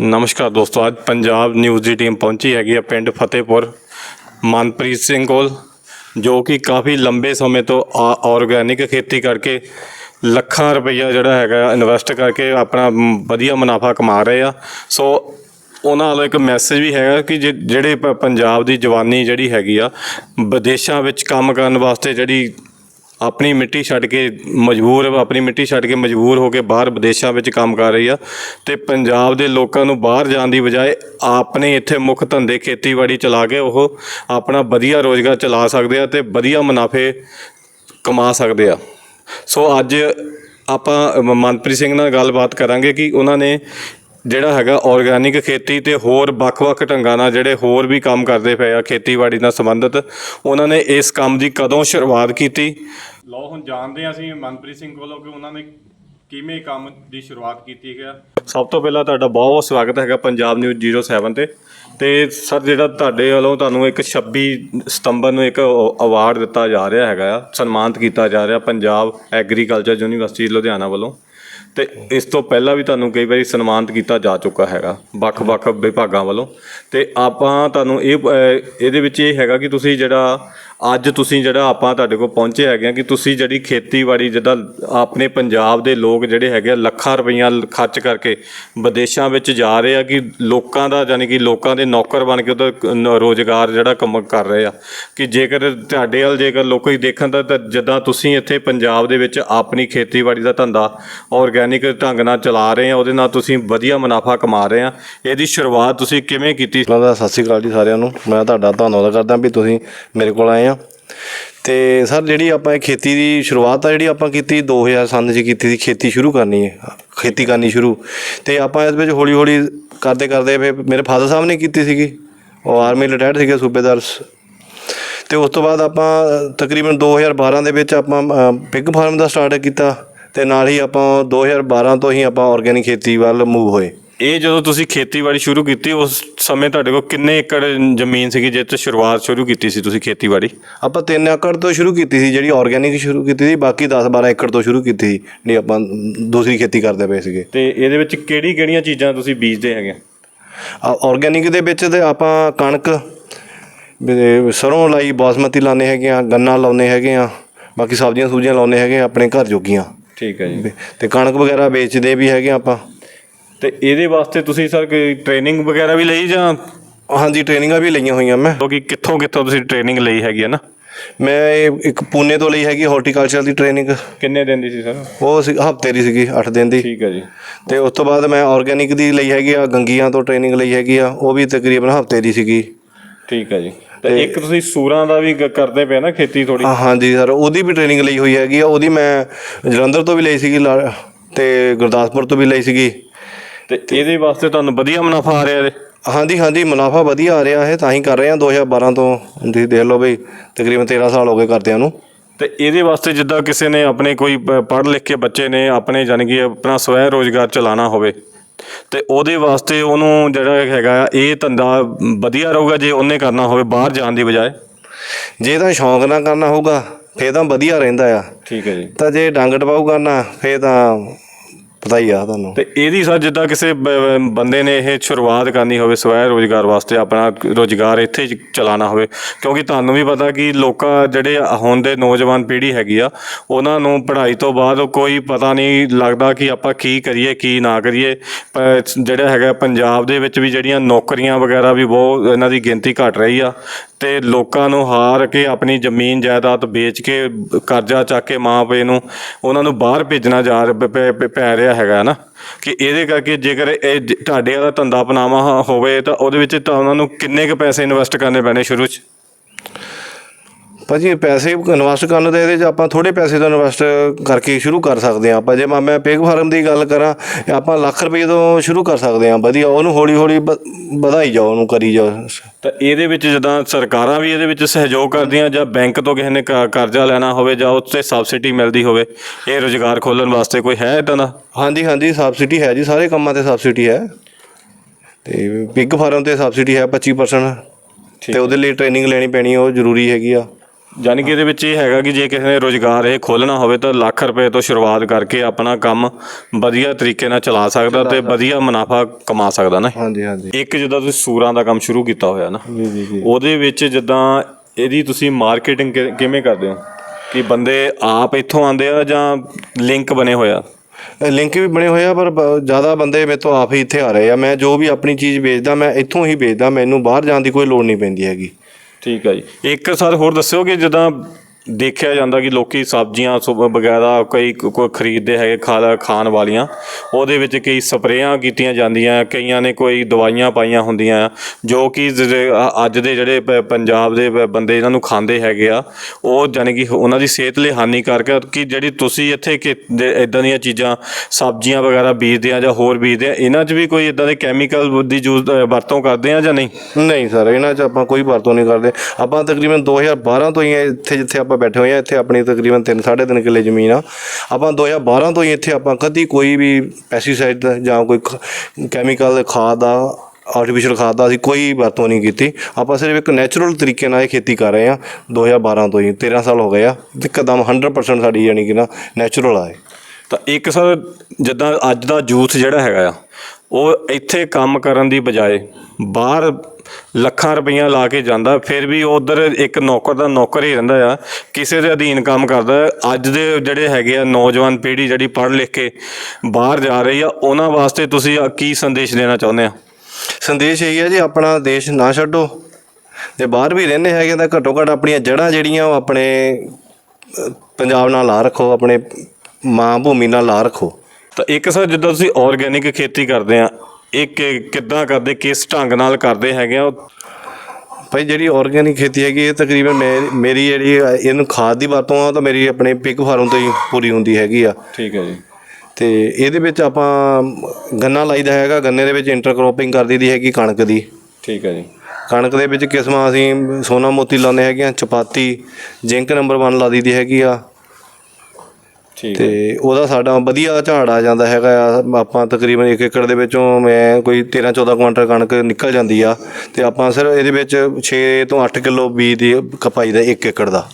ਨਮਸਕਾਰ ਦੋਸਤੋ, ਅੱਜ ਪੰਜਾਬ ਨਿਊਜ਼ ਦੀ ਟੀਮ ਪਹੁੰਚੀ ਹੈਗੀ ਆ ਪਿੰਡ ਫਤਿਹਪੁਰ। ਮਨਪ੍ਰੀਤ ਸਿੰਘ ਕੋਲ, ਜੋ ਕਿ ਕਾਫੀ ਲੰਬੇ ਸਮੇਂ ਤੋਂ ਆਰਗੈਨਿਕ ਖੇਤੀ ਕਰਕੇ ਲੱਖਾਂ ਰੁਪਈਆ ਜਿਹੜਾ ਹੈਗਾ ਇਨਵੈਸਟ ਕਰਕੇ ਆਪਣਾ ਵਧੀਆ ਮੁਨਾਫਾ ਕਮਾ ਰਹੇ ਆ। ਸੋ ਉਹਨਾਂ ਵੱਲੋਂ ਇੱਕ ਮੈਸੇਜ ਵੀ ਹੈਗਾ ਕਿ ਜਿਹੜੇ ਪ- ਪੰਜਾਬ ਦੀ ਜਵਾਨੀ ਜਿਹੜੀ ਹੈਗੀ ਆ, ਵਿਦੇਸ਼ਾਂ ਵਿੱਚ ਕੰਮ ਕਰਨ ਵਾਸਤੇ ਜਿਹੜੀ ਆਪਣੀ ਮਿੱਟੀ ਛੱਡ ਕੇ ਮਜਬੂਰ, ਆਪਣੀ ਮਿੱਟੀ ਛੱਡ ਕੇ ਮਜਬੂਰ ਹੋ ਕੇ ਬਾਹਰ ਵਿਦੇਸ਼ਾਂ ਵਿੱਚ ਕੰਮ ਕਰ ਰਹੀ ਆ ਤੇ ਪੰਜਾਬ ਦੇ ਲੋਕਾਂ ਨੂੰ ਬਾਹਰ ਜਾਣ ਦੀ ਬਜਾਏ ਆਪਣੇ ਇੱਥੇ ਮੁੱਖ ਧੰਦੇ ਖੇਤੀਬਾੜੀ ਚਲਾ ਕੇ ਉਹ ਆਪਣਾ ਵਧੀਆ ਰੋਜ਼ਗਾਰ ਚਲਾ ਸਕਦੇ ਆ ਤੇ ਵਧੀਆ ਮੁਨਾਫੇ ਕਮਾ ਸਕਦੇ ਆ। ਸੋ ਅੱਜ ਆਪਾਂ ਮਨਪ੍ਰੀਤ ਸਿੰਘ ਨਾਲ ਗੱਲਬਾਤ ਕਰਾਂਗੇ ਕਿ ਉਹਨਾਂ ਨੇ ਜਿਹੜਾ ਹੈਗਾ ਆਰਗੈਨਿਕ ਖੇਤੀ ਤੇ ਹੋਰ ਵੱਖ-ਵੱਖ ਢੰਗਾਂ ਨਾਲ ਜਿਹੜੇ ਹੋਰ ਵੀ ਕੰਮ ਕਰਦੇ ਪਏ ਆ ਖੇਤੀਬਾੜੀ ਨਾਲ ਸੰਬੰਧਿਤ ਉਹਨਾਂ ਨੇ ਇਸ ਕੰਮ ਦੀ ਕਦੋਂ ਸ਼ੁਰੂਆਤ ਕੀਤੀ? ਲਓ ਹੁਣ ਜਾਣਦੇ ਹਾਂ ਅਸੀਂ ਮਨਪ੍ਰੀਤ ਸਿੰਘ ਕੋਲੋਂ ਕਿ ਉਹਨਾਂ ਨੇ ਕਿਵੇਂ ਕੰਮ ਦੀ ਸ਼ੁਰੂਆਤ ਕੀਤੀ ਹੈ ਸਭ ਤੋਂ ਪਹਿਲਾਂ ਤੁਹਾਡਾ ਬਹੁਤ ਬਹੁਤ ਸਵਾਗਤ ਹੈਗਾ ਪੰਜਾਬ ਨਿਊਜ਼ 07 ਤੇ। ਤੇ ਸਰ ਜਿਹੜਾ ਤੁਹਾਡੇ ਵੱਲੋਂ ਤੁਹਾਨੂੰ ਇੱਕ 26 ਸਤੰਬਰ ਨੂੰ ਇੱਕ ਅਵਾਰਡ ਦਿੱਤਾ ਜਾ ਰਿਹਾ ਹੈਗਾ ਆ ਸਨਮਾਨਿਤ ਕੀਤਾ ਜਾ ਰਿਹਾ ਪੰਜਾਬ ਐਗਰੀਕਲਚਰ ਯੂਨੀਵਰਸਿਟੀ ਲੁਧਿਆਣਾ ਵੱਲੋਂ। ਤੇ ਇਸ ਤੋਂ ਪਹਿਲਾਂ ਵੀ ਤੁਹਾਨੂੰ ਕਈ ਵਾਰੀ ਸਨਮਾਨਿਤ ਕੀਤਾ ਜਾ ਚੁੱਕਾ ਹੈਗਾ ਵੱਖ-ਵੱਖ ਵਿਭਾਗਾਂ ਵੱਲੋਂ। ਤੇ ਆਪਾਂ ਤੁਹਾਨੂੰ ਇਹ ਇਹਦੇ ਵਿੱਚ ਇਹ ਹੈਗਾ ਕਿ ਤੁਸੀਂ ਜਿਹੜਾ ਅੱਜ ਤੁਸੀਂ ਜਿਹੜਾ ਆਪਾਂ ਤੁਹਾਡੇ ਕੋਲ ਪਹੁੰਚੇ ਹੈਗੇ ਆ ਕਿ ਤੁਸੀਂ ਜਿਹੜੀ ਖੇਤੀਬਾੜੀ ਜਿੱਦਾਂ ਆਪਣੇ ਪੰਜਾਬ ਦੇ ਲੋਕ ਜਿਹੜੇ ਹੈਗੇ ਆ ਲੱਖਾਂ ਰੁਪਈਆ ਖਰਚ ਕਰਕੇ ਵਿਦੇਸ਼ਾਂ ਵਿੱਚ ਜਾ ਰਹੇ ਆ ਕਿ ਲੋਕਾਂ ਦਾ ਯਾਨੀ ਕਿ ਲੋਕਾਂ ਦੇ ਨੌਕਰ ਬਣ ਕੇ ਉਹਦਾ ਨ- ਰੋਜ਼ਗਾਰ ਜਿਹੜਾ ਕੰਮ ਕਰ ਰਹੇ ਆ। ਕਿ ਜੇਕਰ ਤੁਹਾਡੇ ਵੱਲ ਜੇਕਰ ਲੋਕੀ ਦੇਖਣ ਤਾਂ ਜਿੱਦਾਂ ਤੁਸੀਂ ਇੱਥੇ ਪੰਜਾਬ ਦੇ ਵਿੱਚ ਆਪਣੀ ਖੇਤੀਬਾੜੀ ਦਾ ਧੰਦਾ ਆਰਗੈਨਿਕ ਢੰਗ ਨਾਲ ਚਲਾ ਰਹੇ ਆ, ਉਹਦੇ ਨਾਲ ਤੁਸੀਂ ਵਧੀਆ ਮੁਨਾਫਾ ਕਮਾ ਰਹੇ ਆ। ਇਹਦੀ ਸ਼ੁਰੂਆਤ ਤੁਸੀਂ ਕਿਵੇਂ ਕੀਤੀ? ਸਤਿ ਸ਼੍ਰੀ ਅਕਾਲ ਜੀ ਸਾਰਿਆਂ ਨੂੰ। ਮੈਂ ਤੁਹਾਡਾ ਧੰਨਵਾਦ ਕਰਦਾ ਵੀ ਤੁਸੀਂ ਮੇਰੇ ਕੋਲ ਆਏ ਆ। ਤੇ ਸਰ ਜਿਹੜੀ ਆਪਾਂ ਇਹ ਖੇਤੀ ਦੀ ਸ਼ੁਰੂਆਤ ਆ ਜਿਹੜੀ ਆਪਾਂ ਕੀਤੀ 2000 ਸੰਨ 'ਚ ਕੀਤੀ ਸੀ ਖੇਤੀ ਸ਼ੁਰੂ ਕਰਨੀ ਹੈ ਖੇਤੀ ਕਰਨੀ ਸ਼ੁਰੂ। ਤੇ ਆਪਾਂ ਇਸ ਵਿੱਚ ਹੌਲੀ ਹੌਲੀ ਕਰਦੇ ਕਰਦੇ ਫਿਰ ਮੇਰੇ ਫਾਦਰ ਸਾਹਿਬ ਨੇ ਕੀਤੀ ਸੀਗੀ ਉਹ ਆਰਮੀ ਰਿਟਾਇਰਡ ਸੀਗੇ ਸੂਬੇਦਾਰ ਸ- ਤੇ ਉਸ ਤੋਂ ਬਾਅਦ ਆਪਾਂ ਅ, ਤਕਰੀਬਨ 2012 ਦੇ ਵਿੱਚ ਆਪਾਂ ਪਿਗ ਫਾਰਮ ਦਾ ਸਟਾਰਟ ਕੀਤਾ। ਤੇ ਨਾਲ ਹੀ ਆਪਾਂ 2012 ਤੋਂ ਹੀ ਆਪਾਂ ਆਰਗੈਨਿਕ ਖੇਤੀ ਵੱਲ ਮੂਵ ਹੋਏ। ਇਹ ਜਦੋਂ ਤੁਸੀਂ ਖੇਤੀਬਾੜੀ ਸ਼ੁਰੂ ਕੀਤੀ ਉਸ ਸਮੇਂ ਤੁਹਾਡੇ ਕੋਲ ਕਿੰਨੇ ਏਕੜ ਜ਼ਮੀਨ ਸੀਗੀ ਜਿਸ 'ਚ ਸ਼ੁਰੂਆਤ ਸ਼ੁਰੂ ਕੀਤੀ ਸੀ ਤੁਸੀਂ ਖੇਤੀਬਾੜੀ? ਆਪਾਂ 3 ਏਕੜ ਤੋਂ ਸ਼ੁਰੂ ਕੀਤੀ ਸੀ ਜਿਹੜੀ ਆਰਗੈਨਿਕ ਸ਼ੁਰੂ ਕੀਤੀ ਸੀ ਬਾਕੀ 10-12 ਏਕੜ ਤੋਂ ਸ਼ੁਰੂ ਕੀਤੀ ਸੀ ਜਿਹੜੀ ਆਪਾਂ ਦੂਸਰੀ ਖੇਤੀ ਕਰਦੇ ਪਏ ਸੀਗੇ। ਤੇ ਇਹਦੇ ਵਿੱਚ ਕਿਹੜੀ ਕਿਹੜੀਆਂ ਚੀਜ਼ਾਂ ਤੁਸੀਂ ਬੀਜਦੇ ਹੈਗੇ? ਆਰਗੈਨਿਕ ਦੇ ਵਿੱਚ ਤੇ ਆਪਾਂ ਕਣਕ ਸਰੋਂ ਲਾਈ ਬਾਸਮਤੀ ਲਾਉਂਦੇ ਹੈਗੇ ਆ ਗੰਨਾ ਲਾਉਂਦੇ ਹੈਗੇ ਆ ਬਾਕੀ ਸਬਜ਼ੀਆਂ ਸੂਜੀਆਂ ਲਾਉਂਦੇ ਹੈਗੇ ਆ ਆਪਣੇ ਘਰ ਜੋਗੀਆਂ। ਠੀਕ ਹੈ ਜੀ। ਤੇ ਕਣਕ ਵਗੈਰਾ ਵੇਚਦੇ ਵੀ ਹੈਗੇ ਆ ਆਪਾਂ। ਤੇ ਇਹਦੇ ਵਾਸਤੇ ਤੁਸੀਂ ਸਰ ਕੋਈ ਟ੍ਰੇਨਿੰਗ ਵਗੈਰਾ ਵੀ ਲਈ ਜਾਂ? ਹਾਂਜੀ ਟ੍ਰੇਨਿੰਗਾਂ ਵੀ ਲਈਆਂ ਹੋਈਆਂ ਮੈਂ। ਕਿ ਕਿੱਥੋਂ ਕਿੱਥੋਂ ਤੁਸੀਂ ਟ੍ਰੇਨਿੰਗ ਲਈ ਹੈਗੀ ਹੈ ਨਾ? ਮੈਂ ਇਹ ਇੱਕ ਪੂਨੇ ਤੋਂ ਲਈ ਹੈਗੀ ਹਾਰਟੀਕਲਚਰ ਦੀ ਟ੍ਰੇਨਿੰਗ ਕਿੰਨੇ ਦਿਨ ਦੀ ਸੀ ਸਰ? ਉਹ ਸੀ ਹਫ਼ਤੇ ਦੀ ਸੀਗੀ 8 ਦਿਨ ਦੀ। ਠੀਕ ਹੈ ਜੀ। ਤੇ ਉਸ ਤੋਂ ਬਾਅਦ ਮੈਂ ਆਰਗੈਨਿਕ ਦੀ ਲਈ ਹੈਗੀ ਆ ਗੰਗੀਆਂ ਤੋਂ ਟ੍ਰੇਨਿੰਗ ਲਈ ਹੈਗੀ ਆ ਉਹ ਵੀ ਤਕਰੀਬਨ ਹਫ਼ਤੇ ਦੀ ਸੀਗੀ। ਠੀਕ ਹੈ ਜੀ। ਤੇ ਇੱਕ ਤੁਸੀਂ ਸੂਰਾਂ ਦਾ ਵੀ ਕਰਦੇ ਪਏ ਨਾ ਖੇਤੀ ਥੋੜੀ ਹਾਂ- ਹਾਂਜੀ ਸਰ ਉਹਦੀ ਵੀ ਟ੍ਰੇਨਿੰਗ ਲਈ ਹੋਈ ਹੈਗੀ ਆ ਉਹਦੀ ਮੈਂ ਜਲੰਧਰ ਤੋਂ ਵੀ ਲਈ ਸੀਗੀ ਤੇ ਗੁਰਦਾਸਪੁਰ ਤੋਂ ਵੀ ਲਈ ਸੀਗੀ। ਤੇ ਇਹਦੇ ਵਾਸਤੇ ਤੁਹਾਨੂੰ ਵਧੀਆ ਮੁਨਾਫਾ ਆ ਰਿਹਾ ਇਹਦੇ? ਹਾਂਜੀ ਹਾਂਜੀ ਮੁਨਾਫਾ ਵਧੀਆ ਆ ਰਿਹਾ ਹੈ ਤਾਂ ਹੀ ਕਰ ਰਹੇ ਆ 2012 ਤੋਂ। ਤੁਸੀਂ ਦੇਖ ਲਓ ਬਈ ਤਕਰੀਬਨ 13 ਸਾਲ ਹੋ ਗਏ ਕਰਦਿਆਂ ਨੂੰ। ਤੇ ਇਹਦੇ ਵਾਸਤੇ ਜਿੱਦਾਂ ਕਿਸੇ ਨੇ ਆਪਣੇ ਕੋਈ ਪੜ੍ਹ ਲਿਖ ਕੇ ਬੱਚੇ ਨੇ ਆਪਣੇ ਜਾਣੀ ਕਿ ਆਪਣਾ ਸਵੈ ਰੋਜ਼ਗਾਰ ਚਲਾਉਣਾ ਹੋਵੇ ਤੇ ਉਹਦੇ ਵਾਸਤੇ ਉਹਨੂੰ ਜਿਹੜਾ ਹੈਗਾ ਇਹ ਧੰਦਾ ਵਧੀਆ ਰਹੂਗਾ ਜੇ ਉਹਨੇ ਕਰਨਾ ਹੋਵੇ ਬਾਹਰ ਜਾਣ ਦੀ ਬਜਾਏ। ਜੇ ਤਾਂ ਸ਼ੌਂਕ ਨਾਲ ਕਰਨਾ ਹੋਊਗਾ ਫੇਰ ਤਾਂ ਵਧੀਆ ਰਹਿੰਦਾ ਆ। ਠੀਕ ਹੈ ਜੀ। ਤਾਂ ਜੇ ਡੰਗ ਟਪਾਊ ਕਰਨਾ ਫੇਰ ਤਾਂ ਪਤਾ ਹੀ ਆ ਤੁਹਾਨੂੰ। ਤੇ ਇਹਦੀ ਸਰ ਜਿੱਦਾਂ ਕਿਸੇ ਬ- ਬੰਦੇ ਨੇ ਇਹ ਸ਼ੁਰੂਆਤ ਕਰਨੀ ਹੋਵੇ, ਸਵੈ ਰੋਜ਼ਗਾਰ ਵਾਸਤੇ ਆਪਣਾ ਰੋਜ਼ਗਾਰ ਇੱਥੇ ਚ ਚਲਾਉਣਾ ਹੋਵੇ, ਕਿਉਂਕਿ ਤੁਹਾਨੂੰ ਵੀ ਪਤਾ ਕਿ ਲੋਕਾਂ ਜਿਹੜੇ ਹੁਣ ਦੇ ਨੌਜਵਾਨ ਪੀੜ੍ਹੀ ਹੈਗੀ ਆ, ਉਹਨਾਂ ਨੂੰ ਪੜ੍ਹਾਈ ਤੋਂ ਬਾਅਦ ਕੋਈ ਪਤਾ ਨਹੀਂ ਲੱਗਦਾ ਕਿ ਆਪਾਂ ਕੀ ਕਰੀਏ, ਕੀ ਨਾ ਕਰੀਏ। ਪ- ਜਿਹੜਾ ਹੈਗਾ ਪੰਜਾਬ ਦੇ ਵਿੱਚ ਵੀ ਜਿਹੜੀਆਂ ਨੌਕਰੀਆਂ ਵਗੈਰਾ ਵੀ ਬਹੁਤ ਇਹਨਾਂ ਦੀ ਗਿਣਤੀ ਘਟ ਰਹੀ ਆ, ਤੇ ਲੋਕਾਂ ਨੂੰ ਹਾਰ ਕੇ ਆਪਣੀ ਜ਼ਮੀਨ, ਜਾਇਦਾਦ ਵੇਚ ਕੇ ਕਰਜ਼ਾ ਚੱਕ ਕੇ ਮਾਂ ਪਿਓ ਨੂੰ ਉਹਨਾਂ ਨੂੰ ਬਾਹਰ ਭੇਜਣਾ ਜਾ ਰਿਹਾ- ਪ- ਪੈ ਪੈ ਰਿਹਾ ਰਿਹਾ ਹੈਗਾ ਨਾ, ਕਿ ਇਹਦੇ ਕਰਕੇ ਜੇਕਰ ਇਹ ਜ- ਤੁਹਾਡੇ ਵਾਲਾ ਧੰਦਾ ਅਪਣਾਵਾ ਹੋਵੇ ਤਾਂ ਉਹਦੇ ਵਿੱਚ ਤਾਂ ਉਹਨਾਂ ਨੂੰ ਕਿੰਨੇ ਕੁ ਪੈਸੇ ਇਨਵੈਸਟ ਕਰਨੇ ਪੈਣੇ ਸ਼ੁਰੂ 'ਚ? ਭਾਜੀ ਪੈਸੇ ਇਨਵੈਸਟ ਕਰਨ ਦੇ ਇਹਦੇ 'ਚ ਆਪਾਂ ਥੋੜੇ ਪੈਸੇ ਤੋਂ ਇਨਵੈਸਟ ਕਰਕੇ ਸ਼ੁਰੂ ਕਰ ਸਕਦੇ ਹਾਂ। ਆਪਾਂ ਜੇ ਮੈਂ ਪਿਗ ਫਾਰਮ ਦੀ ਗੱਲ ਕਰਾਂ ਆਪਾਂ ਲੱਖ ਰੁਪਏ ਤੋਂ ਸ਼ੁਰੂ ਕਰ ਸਕਦੇ ਹਾਂ। ਵਧੀਆ ਉਹਨੂੰ ਹੌਲੀ ਹੌਲੀ ਵਧਾਈ ਜਾਓ ਉਹਨੂੰ ਕਰੀ ਜਾਓ। ਤਾਂ ਇਹਦੇ ਵਿੱਚ ਜਿੱਦਾਂ ਸਰਕਾਰਾਂ ਵੀ ਇਹਦੇ ਵਿੱਚ ਸਹਿਯੋਗ ਕਰਦੀਆਂ ਜਾਂ ਬੈਂਕ ਤੋਂ ਕਿਸੇ ਨੇ ਕਰਜ਼ਾ ਲੈਣਾ ਹੋਵੇ ਜਾਂ ਉੱਤੇ ਸਬਸਿਡੀ ਮਿਲਦੀ ਹੋਵੇ ਇਹ ਰੋਜ਼ਗਾਰ ਖੋਲ੍ਹਣ ਵਾਸਤੇ ਕੋਈ ਹੈ ਇਦਾਂ ਦਾ? ਹਾਂਜੀ ਹਾਂਜੀ ਸਬਸਿਡੀ ਹੈ ਜੀ ਸਾਰੇ ਕੰਮਾਂ ਤੇ ਸਬਸਿਡੀ ਹੈ। ਤੇ ਪਿਗ ਫਾਰਮ ਤੇ ਸਬਸਿਡੀ ਹੈ 25% ਤੇ ਉਹਦੇ ਲਈ ਟ੍ਰੇਨਿੰਗ ਲੈਣੀ ਪੈਣੀ ਉਹ ਜ਼ਰੂਰੀ ਹੈਗੀ ਆ। ਯਾਨੀ ਕਿ ਇਹਦੇ ਵਿੱਚ ਇਹ ਹੈਗਾ ਕਿ ਜੇ ਕਿਸੇ ਨੇ ਰੋਜ਼ਗਾਰ ਇਹ ਖੋਲਣਾ ਹੋਵੇ ਤਾਂ ਲੱਖ ਰੁਪਏ ਤੋਂ ਸ਼ੁਰੂਆਤ ਕਰਕੇ ਆਪਣਾ ਕੰਮ ਵਧੀਆ ਤਰੀਕੇ ਨਾਲ ਚਲਾ ਸਕਦਾ ਤੇ ਵਧੀਆ ਮੁਨਾਫਾ ਕਮਾ ਸਕਦਾ ਨਾ ਹਾਂਜੀ ਹਾਂਜੀ। ਇੱਕ ਜਿੱਦਾਂ ਤੁਸੀਂ ਸੂਰਾਂ ਦਾ ਕੰਮ ਸ਼ੁਰੂ ਕੀਤਾ ਹੋਇਆ ਨਾ ਜੀ ਜੀ ਜੀ। ਉਹਦੇ ਵਿੱਚ ਜਿੱਦਾਂ ਇਹਦੀ ਤੁਸੀਂ ਮਾਰਕੀਟਿੰਗ ਕਿਵੇਂ ਕਰਦੇ ਹੋ? ਕਿ ਬੰਦੇ ਆਪ ਇੱਥੋਂ ਆਉਂਦੇ ਆ ਜਾਂ ਲਿੰਕ ਬਣੇ ਹੋਇਆ ਲਿੰਕ ਵੀ ਬਣੇ ਹੋਏ ਆ ਪਰ ਬ- ਜ਼ਿਆਦਾ ਬੰਦੇ ਮੇਰੇ ਤੋਂ ਆਪ ਹੀ ਇੱਥੇ ਆ ਰਹੇ ਆ। ਮੈਂ ਜੋ ਵੀ ਆਪਣੀ ਚੀਜ਼ ਵੇਚਦਾ ਮੈਂ ਇੱਥੋਂ ਹੀ ਵੇਚਦਾ। ਮੈਨੂੰ ਬਾਹਰ ਜਾਣ ਦੀ ਕੋਈ ਲੋੜ ਨਹੀਂ ਪੈਂਦੀ ਹੈਗੀ। ਠੀਕ ਹੈ ਜੀ। ਇੱਕ ਸਰ ਹੋਰ ਦੱਸਿਓ ਕਿ ਜਿੱਦਾਂ ਦੇਖਿਆ ਜਾਂਦਾ ਕਿ ਲੋਕੀ ਸਬਜ਼ੀਆਂ ਸੁ- ਵਗੈਰਾ ਕਈ ਕੋਈ ਖਰੀਦਦੇ ਹੈਗੇ ਖਾ ਖਾਣ ਵਾਲੀਆਂ। ਉਹਦੇ ਵਿੱਚ ਕਈ ਸਪਰੇਆਂ ਕੀਤੀਆਂ ਜਾਂਦੀਆਂ, ਕਈਆਂ ਨੇ ਕੋਈ ਦਵਾਈਆਂ ਪਾਈਆਂ ਹੁੰਦੀਆਂ, ਜੋ ਕਿ ਅੱਜ ਦੇ ਜਿਹੜੇ ਪ- ਪੰਜਾਬ ਦੇ ਬੰਦੇ ਇਹਨਾਂ ਨੂੰ ਖਾਂਦੇ ਹੈਗੇ ਆ। ਉਹ ਜਾਣੀ ਕਿ ਉਹਨਾਂ ਦੀ ਸਿਹਤ ਲਈ ਹਾਨੀਕਾਰਕ ਹੈ ਕਿ ਜਿਹੜੀ ਤੁਸੀਂ ਇੱਥੇ ਕਿ ਇਦਾਂ ਦੀਆਂ ਚੀਜ਼ਾਂ, ਸਬਜ਼ੀਆਂ ਵਗੈਰਾ ਬੀਜਦੇ ਆ ਜਾਂ ਹੋਰ ਬੀਜਦੇ ਆ, ਇਹਨਾਂ 'ਚ ਵੀ ਕੋਈ ਇਦਾਂ ਦੇ ਕੈਮੀਕਲ ਦੀ ਯੂਜ਼ ਵਰਤੋਂ ਕਰਦੇ ਆ ਜਾਂ ਨਹੀਂ? ਨਹੀਂ ਸਰ, ਇਹਨਾਂ 'ਚ ਆਪਾਂ ਕੋਈ ਵਰਤੋਂ ਨਹੀਂ ਕਰਦੇ। ਆਪਾਂ ਤਕਰੀਬਨ 2012 ਤੋਂ ਹੀ ਇੱਥੇ ਜਿੱਥੇ ਆਪਾਂ ਬੈਠੇ ਹੋਏ ਆ, ਇੱਥੇ ਆਪਣੀ ਤਕਰੀਬਨ 3 3.5 ਕਿੱਲੇ ਜ਼ਮੀਨ ਆ। ਆਪਾਂ 2012 ਤੋਂ ਹੀ ਇੱਥੇ ਆਪਾਂ ਕਦੀ ਕੋਈ ਵੀ ਪੈਸਟੀਸਾਈਡ ਦਾ ਜਾਂ ਕੋਈ ਕੈਮੀਕਲ ਖਾਦ ਦਾ ਆਰਟੀਫੀਸ਼ੀਅਲ ਖਾਦ ਦਾ ਅਸੀਂ ਕੋਈ ਵਰਤੋਂ ਨਹੀਂ ਕੀਤੀ। ਆਪਾਂ ਸਿਰਫ ਇੱਕ ਨੈਚੁਰਲ ਤਰੀਕੇ ਨਾਲ ਇਹ ਖੇਤੀ ਕਰ ਰਹੇ ਆ 2012 ਤੋਂ ਹੀ। 13 ਸਾਲ ਹੋ ਗਏ ਆ ਇੱਕਦਮ 100% ਸਾਡੀ ਯਾਨੀ ਕਿ ਨਾ ਨੈਚੁਰਲ ਆ ਤਾਂ ਇੱਕ ਸਰ, ਜਿੱਦਾਂ ਅੱਜ ਦਾ ਯੂਥ ਜਿਹੜਾ ਹੈਗਾ ਆ ਉਹ ਇੱਥੇ ਕੰਮ ਕਰਨ ਦੀ ਬਜਾਏ ਬਾਹਰ ਲੱਖਾਂ ਰੁਪਈਆ ਲਾ ਕੇ ਜਾਂਦਾ, ਫਿਰ ਵੀ ਉਧਰ ਇੱਕ ਨੌਕਰ ਦਾ ਨੌਕਰ ਹੀ ਰਹਿੰਦਾ ਆ, ਕਿਸੇ ਦੇ ਅਧੀਨ ਕੰਮ ਕਰਦਾ, ਅੱਜ ਦੇ ਜਿਹੜੇ ਹੈਗੇ ਆ ਨੌਜਵਾਨ ਪੀੜ੍ਹੀ ਜਿਹੜੀ ਪੜ੍ਹ ਲਿਖ ਕੇ ਬਾਹਰ ਜਾ ਰਹੀ ਆ, ਉਹਨਾਂ ਵਾਸਤੇ ਤੁਸੀਂ ਕੀ ਸੰਦੇਸ਼ ਦੇਣਾ ਚਾਹੁੰਦੇ ਆ? ਸੰਦੇਸ਼ ਇਹ ਹੈ ਜੀ, ਆਪਣਾ ਦੇਸ਼ ਨਾ ਛੱਡੋ ਤੇ ਬਾਹਰ ਵੀ ਰਹਿੰਦੇ ਹੈਗੇ ਤਾਂ ਘੱਟੋ ਘੱਟ ਆਪਣੀਆਂ ਜੜ੍ਹਾਂ ਜਿਹੜੀਆਂ ਉਹ ਆਪਣੇ ਪੰਜਾਬ ਨਾਲ ਲਾ ਰੱਖੋ, ਆਪਣੇ ਮਾਂ ਭੂਮੀ ਨਾਲ ਲਾ ਰੱਖੋ। ਤਾਂ ਇੱਕ ਸਰ ਜਿੱਦਾਂ ਤੁਸੀਂ ਆਰਗੇਨਿਕ ਖੇਤੀ ਕਰਦੇ ਆ ਇਹ ਕਿ- ਕਿੱਦਾਂ ਕਰਦੇ ਕਿਸ ਢੰਗ ਨਾਲ ਕਰਦੇ ਹੈਗੇ ਆ ਉਹ? ਭਾਈ ਜਿਹੜੀ ਆਰਗੈਨਿਕ ਖੇਤੀ ਹੈਗੀ ਇਹ ਤਕਰੀਬਨ ਮੇ- ਮੇਰੀ ਜਿਹੜੀ ਆ, ਇਹਨੂੰ ਖਾਦ ਦੀ ਵਰਤੋਂ ਆ ਉਹ ਤਾਂ ਮੇਰੀ ਆਪਣੇ ਪਿਗ ਫਾਰਮ ਤੋਂ ਹੀ ਪੂਰੀ ਹੁੰਦੀ ਹੈਗੀ ਆ। ਠੀਕ ਹੈ ਜੀ। ਤੇ ਇਹਦੇ ਵਿੱਚ ਆਪਾਂ ਗੰਨਾ ਲਾਈਦਾ ਹੈਗਾ ਗੰਨੇ ਦੇ ਵਿੱਚ ਇੰਟਰਕ੍ਰੋਪਿੰਗ ਕਰ ਦਈਦੀ ਹੈਗੀ ਕਣਕ ਦੀ। ਠੀਕ ਹੈ ਜੀ। ਕਣਕ ਦੇ ਵਿੱਚ ਕਿਸਮਾਂ ਅਸੀਂ ਸੋਨਾ ਮੋਤੀ ਲਾਉਂਦੇ ਹੈਗੇ ਆ ਚਪਾਤੀ ਜਿੰਕ ਨੰਬਰ 1 ਲਾ ਦਈਦੀ ਹੈਗੀ ਆ। ਤੇ ਉਹਦਾ ਸਾਡਾ ਵਧੀਆ ਝਾੜ ਆ ਜਾਂਦਾ ਹੈਗਾ ਆ। ਆਪਾਂ ਤਕਰੀਬਨ 1 ਏਕੜ ਦੇ ਵਿੱਚੋਂ ਮੈਂ ਕੋਈ 13 14 ਕੁਇੰਟਲ ਕਣਕ ਨਿਕਲ ਜਾਂਦੀ ਆ। ਤੇ ਆਪਾਂ ਸਿਰ ਇਹਦੇ ਵਿੱਚ 6 ਤੋਂ 8 ਕਿਲੋ ਬੀਜ ਦੀ ਕਪਾਈ ਦਾ 1 ਏਕੜ ਦਾ।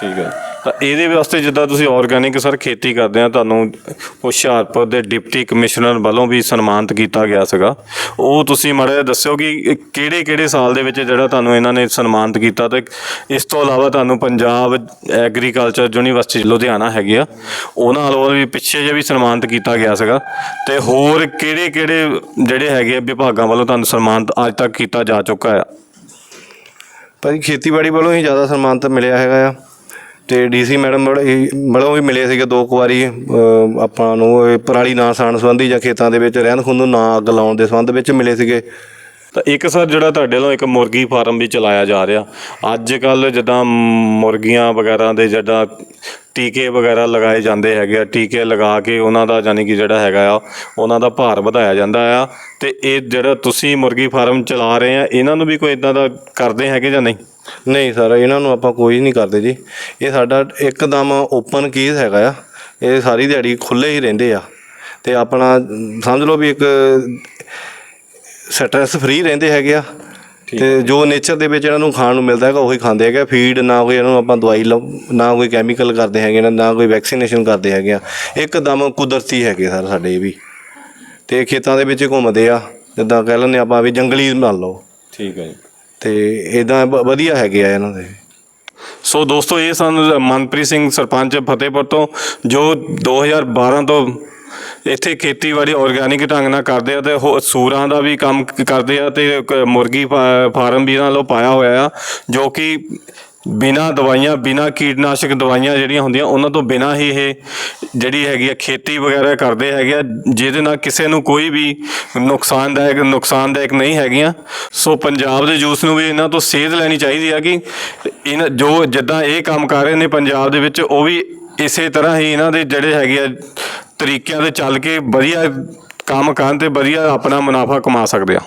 ਠੀਕ ਹੈ। ਤਾਂ ਇਹਦੇ ਵਾਸਤੇ ਜਿੱਦਾਂ ਤੁਸੀਂ ਆਰਗੇਨਿਕ ਸਰ ਖੇਤੀ ਕਰਦੇ ਆ, ਤੁਹਾਨੂੰ ਹੁਸ਼ਿਆਰਪੁਰ ਦੇ ਡਿਪਟੀ ਕਮਿਸ਼ਨਰ ਵੱਲੋਂ ਵੀ ਸਨਮਾਨਿਤ ਕੀਤਾ ਗਿਆ ਸੀਗਾ। ਉਹ ਤੁਸੀਂ ਮਾੜਾ ਜਿਹਾ ਦੱਸਿਓ ਕਿ ਕਿਹੜੇ ਕਿਹੜੇ ਸਾਲ ਦੇ ਵਿੱਚ ਜਿਹੜਾ ਤੁਹਾਨੂੰ ਇਹਨਾਂ ਨੇ ਸਨਮਾਨਿਤ ਕੀਤਾ ਤੇ ਇਸ ਤੋਂ ਇਲਾਵਾ ਤੁਹਾਨੂੰ ਪੰਜਾਬ ਐਗਰੀਕਲਚਰ ਯੂਨੀਵਰਸਿਟੀ ਲੁਧਿਆਣਾ ਹੈਗੀ ਆ, ਉਹਨਾਂ ਵੱਲੋਂ ਵੀ ਪਿੱਛੇ ਜੇ ਵੀ ਸਨਮਾਨਿਤ ਕੀਤਾ ਗਿਆ ਸੀਗਾ। ਤੇ ਹੋਰ ਕਿਹੜੇ ਕਿਹੜੇ ਜਿਹੜੇ ਹੈਗੇ ਆ ਵਿਭਾਗਾਂ ਵੱਲੋਂ ਤੁਹਾਨੂੰ ਸਨਮਾਨਿਤ ਅੱਜ ਤੱਕ ਕੀਤਾ ਜਾ ਚੁੱਕਾ ਆ? ਭਾਜੀ, ਖੇਤੀਬਾੜੀ ਵੱਲੋਂ ਹੀ ਜ਼ਿਆਦਾ ਸਨਮਾਨਿਤ ਮਿਲਿਆ ਹੈਗਾ ਆ। ਤੇ ਡੀਸੀ ਮੈਡਮ ਮਤਲਬ ਵੀ ਮਿਲੇ ਸੀਗੇ ਦੋ ਕੁ ਵਾਰੀ ਆਪਾਂ ਨੂੰ ਪਰਾਲੀ ਨਾ ਸਾਣ ਸੰਬੰਧੀ ਜਾਂ ਖੇਤਾਂ ਦੇ ਵਿੱਚ ਰਹਿੰਦ ਖੂੰਹਦ ਨੂੰ ਨਾ ਅੱਗ ਲਾਉਣ ਦੇ ਸੰਬੰਧ ਵਿੱਚ ਮਿਲੇ ਸੀਗੇ। ਤਾਂ ਇੱਕ ਸਰ ਜਿਹੜਾ ਤੁਹਾਡੇ ਵੱਲੋਂ ਇੱਕ ਮੁਰਗੀ ਫਾਰਮ ਵੀ ਚਲਾਇਆ ਜਾ ਰਿਹਾ। ਅੱਜ ਕੱਲ ਜਿੱਦਾਂ ਮੁਰਗੀਆਂ ਵਗੈਰਾ ਦੇ ਜਿਹੜਾ ਟੀਕੇ ਵਗੈਰਾ ਲਗਾਏ ਜਾਂਦੇ ਹੈਗੇ ਆ। ਟੀਕੇ ਲਗਾ ਕੇ ਉਹਨਾਂ ਦਾ ਯਾਨੀ ਕਿ ਜਿਹੜਾ ਹੈਗਾ ਆ, ਉਹਨਾਂ ਦਾ ਭਾਰ ਵਧਾਇਆ ਜਾਂਦਾ ਆ। ਤੇ ਇਹ ਜਿਹੜਾ ਤੁਸੀਂ ਮੁਰਗੀ ਫਾਰਮ ਚਲਾ ਰਹੇ ਆ, ਇਹਨਾਂ ਨੂੰ ਵੀ ਕੋਈ ਇਦਾਂ ਦਾ ਕਰਦੇ ਹੈਗੇ ਜਾਂ ਨਹੀਂ? ਨਹੀਂ ਸਰ, ਇਹਨਾਂ ਨੂੰ ਆਪਾਂ ਕੋਈ ਨਹੀਂ ਕਰਦੇ ਜੀ। ਇਹ ਸਾਡਾ ਇੱਕਦਮ ਓਪਨ ਕੇਸ ਹੈਗਾ ਆ। ਇਹ ਸਾਰੀ ਦਿਹਾੜੀ ਖੁੱਲੇ ਹੀ ਰਹਿੰਦੇ ਆ। ਤੇ ਆਪਣਾ ਸਮਝ ਲਓ ਵੀ ਇੱਕ ਸਟ੍ਰੈਸ ਫ੍ਰੀ ਰਹਿੰਦੇ ਹੈਗੇ ਆ। ਤੇ ਜੋ। ਨੇਚਰ ਦੇ ਵਿੱਚ ਇਹਨਾਂ ਨੂੰ ਖਾਣ ਨੂੰ ਮਿਲਦਾ ਹੈਗਾ ਉਹੀ ਖਾਂਦੇ ਹੈਗੇ ਫੀਡ ਨਾ ਕੋਈ ਇਹਨਾਂ ਨੂੰ ਆਪਾਂ ਦਵਾਈ ਨਾ ਕੋਈ ਕੈਮੀਕਲ ਕਰਦੇ ਹੈਗੇ ਨਾ ਨਾ ਕੋਈ ਵੈਕਸੀਨੇਸ਼ਨ ਕਰਦੇ ਹੈਗੇ ਆ। ਇੱਕਦਮ ਕੁਦਰਤੀ ਹੈਗੇ ਸਰ ਸਾਡੇ ਇਹ ਵੀ। ਤੇ ਖੇਤਾਂ ਦੇ ਵਿੱਚ ਘੁੰਮਦੇ ਆ। ਜਿੱਦਾਂ ਕਹਿ ਲੈਂਦੇ ਆਪਾਂ ਵੀ ਜੰਗਲੀ ਮੰਨ ਲਓ। ਠੀਕ ਹੈ ਜੀ। ਤੇ ਇਦਾਂ ਵਧੀਆ ਹੈਗੇ ਆ ਇਹਨਾਂ ਦੇ। ਸੋ ਦੋਸਤੋ ਇਹ ਸਨ ਮਨਪ੍ਰੀਤ ਸਿੰਘ ਸਰਪੰਚ ਫਤਿਹਪੁਰ ਤੋਂ ਜੋ 2012 ਤੋਂ ਇੱਥੇ ਖੇਤੀਬਾੜੀ ਆਰਗੈਨਿਕ ਢੰਗ ਨਾਲ ਕਰਦੇ ਆ ਤੇ ਹੋ- ਸੂਰਾਂ ਦਾ ਵੀ ਕੰਮ ਕਰਦੇ ਆ ਤੇ ਇੱਕ ਮੁਰਗੀ ਫਾ- ਫਾਰਮ ਵੀ ਇਹਨਾਂ ਵੱਲੋਂ ਪਾਇਆ ਹੋਇਆ ਆ, ਜੋ ਕਿ ਬਿਨਾ ਦਵਾਈਆਂ, ਬਿਨਾ ਕੀਟਨਾਸ਼ਕ ਦਵਾਈਆਂ ਜਿਹੜੀਆਂ ਹੁੰਦੀਆਂ, ਉਹਨਾਂ ਤੋਂ ਬਿਨਾ ਹੀ ਇਹ ਜਿਹੜੀ ਹੈਗੀ ਆ ਖੇਤੀ ਵਗੈਰਾ ਕਰਦੇ ਹੈਗੇ ਆ, ਜਿਹਦੇ ਨਾਲ ਕਿਸੇ ਨੂੰ ਕੋਈ ਵੀ ਨੁਕਸਾਨਦਾਇਕ ਨੁਕਸਾਨਦਾਇਕ ਨਹੀਂ ਹੈਗੀਆਂ। ਸੋ ਪੰਜਾਬ ਦੇ ਜੂਸ ਨੂੰ ਵੀ ਇਹਨਾਂ ਤੋਂ ਸੇਧ ਲੈਣੀ ਚਾਹੀਦੀ ਆ ਕਿ ਇਹਨਾਂ ਜੋ ਜਿੱਦਾਂ ਇਹ ਕੰਮ ਕਰ ਰਹੇ ਨੇ ਪੰਜਾਬ ਦੇ ਵਿੱਚ, ਉਹ ਵੀ ਇਸੇ ਤਰ੍ਹਾਂ ਹੀ ਇਹਨਾਂ ਦੇ ਜਿਹੜੇ ਹੈਗੇ ਆ ਤਰੀਕਿਆਂ ਤੇ ਚੱਲ ਕੇ ਵਧੀਆ ਕੰਮ ਕਰਨ ਤੇ ਵਧੀਆ ਆਪਣਾ ਮੁਨਾਫਾ ਕਮਾ ਸਕਦੇ ਆ।